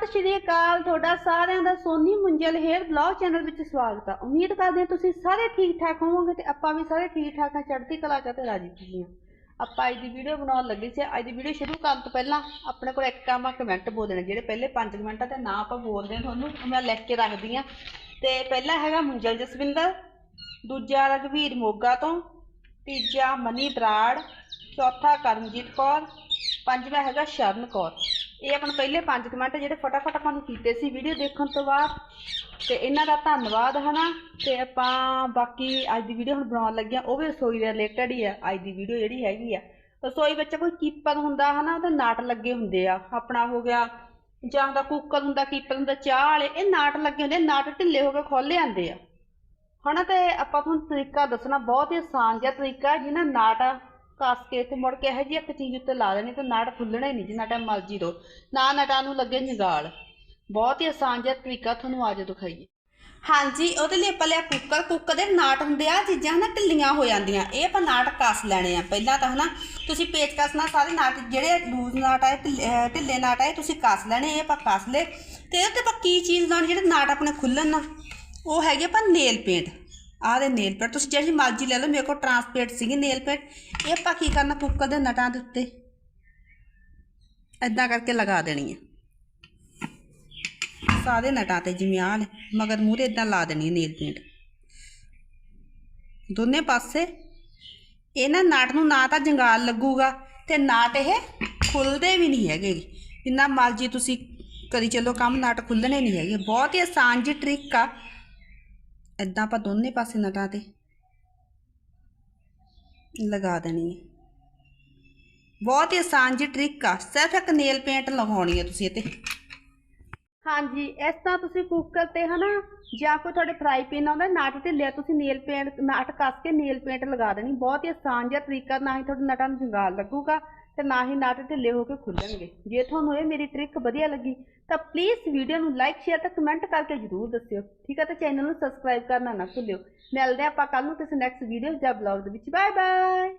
ਸਤਿ ਸ਼੍ਰੀ ਅਕਾਲ, ਤੁਹਾਡਾ ਸਾਰਿਆਂ ਦਾ Soni Munjal hair blog channel ਵਿੱਚ ਸਵਾਗਤ ਆ। ਉਮੀਦ ਕਰਦੇ ਹਾਂ ਤੁਸੀਂ ਸਾਰੇ ਠੀਕ ਠਾਕ ਹੋਵੋਗੇ ਤੇ ਆਪਾਂ ਵੀ ਸਾਰੇ ਠੀਕ ਠਾਕ ਆ ਚੜ੍ਹਦੀ ਕਲਾ ਚ ਤੇ ਰਾਜੀ ਖੁਸ਼ੀ ਹਾਂ। ਆਪਾਂ ਅੱਜ ਦੀ ਵੀਡੀਓ ਬਣਾਉਣ ਲੱਗੇ ਸੀ। ਅੱਜ ਦੀ ਵੀਡੀਓ ਸ਼ੁਰੂ ਕਰਨ ਤੋਂ ਪਹਿਲਾਂ ਆਪਣੇ ਕੋਲ ਇੱਕ ਕੰਮ ਆ ਕਮੈਂਟ ਬੋਲ ਦੇਣਾ। ਜਿਹੜੇ ਪਹਿਲੇ 5 ਮਿੰਟਾਂ ਤੇ ਨਾ ਆਪਾਂ ਬੋਲਦੇ ਹਾਂ ਤੁਹਾਨੂੰ ਮੈਂ ਲਿਖ ਕੇ ਰੱਖਦੀ ਆ ਤੇ ਪਹਿਲਾ ਹੈਗਾ ਮੁੰਜਲ ਜਸਵਿੰਦਰ, ਦੂਜਾ ਰਘਵੀਰ ਮੋਗਾ ਤੋਂ, ਤੀਜਾ ਮਨੀ ਬਰਾੜ, ਚੌਥਾ ਕਰਮਜੀਤ ਕੌਰ, ਪੰਜਵਾਂ ਹੈਗਾ ਸ਼ਰਨ ਕੌਰ। ਇਹ ਆਪਾਂ ਪਹਿਲੇ ਪੰਜ ਕਮੈਂਟ ਜਿਹੜੇ ਫਟਾਫਟ ਆਪਾਂ ਨੂੰ ਕੀਤੇ ਸੀ ਵੀਡੀਓ ਦੇਖਣ ਤੋਂ ਬਾਅਦ। ਤੇ ਇਹਨਾਂ ਦਾ ਧੰਨਵਾਦ, ਹਨਾ? ਤੇ ਆਪਾਂ ਬਾਕੀ ਅੱਜ ਦੀ ਵੀਡੀਓ ਹੁਣ ਬਣਾਉਣ ਲੱਗੇ ਆ ਉਹ ਵੀ ਰਸੋਈ ਦੇ ਰਿਲੇਟਡ ਹੀ ਆ। ਅੱਜ ਦੀ ਵੀਡੀਓ ਜਿਹੜੀ ਹੈਗੀ ਆ। ਰਸੋਈ ਵਿੱਚ ਕੋਈ ਕੀਪਰ ਹੁੰਦਾ, ਹਨਾ? ਉਹਦੇ ਨਾਟ ਲੱਗੇ ਹੁੰਦੇ ਆ। ਆਪਣਾ ਹੋ ਗਿਆ, ਜਾਂ ਦਾ ਕੁੱਕਰ ਹੁੰਦਾ ਕੀਪਰ ਹੁੰਦਾ, ਚਾਹ ਵਾਲੇ, ਇਹ ਨਾਟ ਲੱਗੇ ਹੁੰਦੇ ਨਾਟ ਢਿੱਲੇ ਹੋ ਕੇ ਖੋਲੇ ਆਂਦੇ ਆ। ਹਨਾ? ਤੇ ਆਪਾਂ ਤੁਹਾਨੂੰ ਤਰੀਕਾ ਦੱਸਣਾ ਬਹੁਤ ਹੀ ਆਸਾਨ ਜਿਹਾ ਤਰੀਕਾ ਜਿਹਨਾਂ ਨਾਟ ਕੱਸ ਕੇ ਤੇ ਮੁੜ ਕੇ ਇਹੋ ਜਿਹੀ ਇੱਕ ਚੀਜ਼ ਉੱਤੇ ਲਾ ਦੇਣੀ ਤੇ ਨਾਟ ਖੁੱਲਣਾ ਹੀ ਨਹੀਂ ਜਿੰਨਾ ਟਾਈਮ ਮਰਜ਼ੀ ਰੋ ਨਾ ਨਟਾਂ ਨੂੰ ਲੱਗੇ ਨਿਗਾਲ। ਬਹੁਤ ਹੀ ਆਸਾਨ ਜਿਹਾ ਤਰੀਕਾ ਤੁਹਾਨੂੰ ਅੱਜ ਦਿਖਾਈਏ। ਹਾਂਜੀ, ਉਹਦੇ ਲਈ ਆਪਾਂ ਲਿਆ ਕੁੱਕਰ। ਕੁੱਕਰ ਦੇ ਨਾਟ ਹੁੰਦੇ ਆ ਚੀਜ਼ਾਂ ਹਨਾ ਢਿੱਲੀਆਂ ਹੋ ਜਾਂਦੀਆਂ। ਇਹ ਆਪਾਂ ਨਾਟ ਕੱਸ ਲੈਣੇ ਆ। ਪਹਿਲਾਂ ਤਾਂ ਹਨਾ ਤੁਸੀਂ ਪੇਚਕਸ ਨਾਲ ਸਾਰੇ ਨਾਟ, ਜਿਹੜੇ ਲੂਜ਼ ਨਾਟ ਆਏ ਢਿੱਲੇ ਢਿੱਲੇ ਨਾਟ ਆਏ ਤੁਸੀਂ ਕੱਸ ਲੈਣੇ, ਇਹ ਆਪਾਂ ਕੱਸ ਲਏ। ਤੇ ਇਹਦੇ ਤੇ ਆਪਾਂ ਕੀ ਚੀਜ਼ ਲਾਉਣੀ, ਜਿਹੜੇ ਨਾਟ ਆਪਣੇ ਖੁੱਲਣ ਨਾ, ਉਹ ਹੈਗੇ ਆਪਾਂ ਨੇਲ ਪੇਂਟ। ਆਹ ਦੇ ਨੇਲ ਪੇਂਟ ਤੁਸੀਂ ਜਿਹੜੀ ਮਰਜ਼ੀ ਲੈ ਲਓ, ਮੇਰੇ ਕੋਲ ਟਰਾਂਸਪੇਰੈਂਟ ਸੀਗੀ ਨੇਲ ਪੇਂਟ ਇਹ ਆਪਾਂ ਕੀ ਕਰਨਾ ਕੁੱਕਰ ਦੇ ਨਟਾਂ ਦੇ ਉੱਤੇ ਐਦਾਂ ਕਰਕੇ ਲਗਾ ਦੇਣੀ ਹੈ ਸਾਰੇ ਨਟਾਂ ਤੇ ਜਿਵੇਂ ਆਹ ਨੇ, ਮਗਰ ਮੂਹਰੇ ਇਦਾਂ ਲਾ ਦੇਣੀ ਹੈ ਨੇਲ ਪੇਂਟ ਦੋਨੇ ਪਾਸੇ ਇਹਨਾਂ ਨਾਟ ਨੂੰ ਨਾ ਤਾਂ ਜੰਗਾਲ ਲੱਗੂਗਾ ਤੇ ਨਾਟ ਇਹ ਖੁੱਲਦੇ ਵੀ ਨਹੀਂ ਹੈਗੇ। ਜਿੰਨਾ ਮਰਜ਼ੀ ਤੁਸੀਂ ਕਰੀ ਚੱਲੋ ਕੰਮ, ਨਾਟ ਖੁੱਲਣੇ ਨਹੀਂ ਹੈਗੇ। ਬਹੁਤ ਹੀ ਆਸਾਨ ਜੀ ਟ੍ਰਿਕ ਆ। ਇਦਾਂ ਆਪਾਂ ਦੋਨੇ ਪਾਸੇ ਨਟਾਂ ਤੇ ਲਗਾ ਦੇਣੀ ਹੈ। ਬਹੁਤ ਹੀ ਆਸਾਨ ਜੀ ਟ੍ਰਿਕ ਆ। ਸਿਰਫ ਇੱਕ ਨੇਲ ਪੇਂਟ ਲਗਾਉਣੀ ਹੈ ਤੁਸੀਂ ਇਹ ਹਾਂਜੀ, ਇਸ ਤਰ੍ਹਾਂ ਤੁਸੀਂ ਕੁੱਕਰ ਤੇ ਹਨਾ, ਜਾਂ ਕੋਈ ਤੁਹਾਡੇ ਫਰਾਈ ਪੈਨ ਆਉਂਦਾ, ਨਾਟ ਤੇ ਲਿਆ ਤੁਸੀਂ ਨੇਲ ਪੇਂਟ ਨਾਟ ਕੱਸ ਕੇ ਨੇਲ ਪੇਂਟ ਲਗਾ ਦੇਣੀ। ਬਹੁਤ ਹੀ ਆਸਾਨ ਜਿਹਾ ਤਰੀਕਾ, ਨਾ ਹੀ ਤੁਹਾਡੇ ਨਟਾਂ ਨੂੰ ਜੰਗਾਲ ਲੱਗੂਗਾ। ਤੇ ਨਾ ਹੀ ਨਟ ਢਿੱਲੇ ਹੋ ਕੇ ਖੁੱਲਣਗੇ। ਜੇ ਤੁਹਾਨੂੰ ਇਹ ਮੇਰੀ ਟ੍ਰਿਕ ਵਧੀਆ ਲੱਗੀ, ਤਾਂ ਪਲੀਜ਼ ਵੀਡੀਓ ਨੂੰ ਲਾਈਕ ਸ਼ੇਅਰ ਤੇ ਕਮੈਂਟ ਕਰਕੇ ਜਰੂਰ ਦੱਸਿਓ। ਠੀਕ ਹੈ ਤੇ ਚੈਨਲ ਨੂੰ ਸਬਸਕ੍ਰਾਈਬ ਕਰਨਾ ਨਾ ਭੁੱਲਿਓ। ਮਿਲਦੇ ਹਾਂ ਆਪਾਂ ਕੱਲ ਨੂੰ ਕਿਸੇ ਨੈਕਸਟ ਵੀਡੀਓ ਜਾਂ ਬਲੌਗ ਦੇ ਵਿੱਚ। Bye bye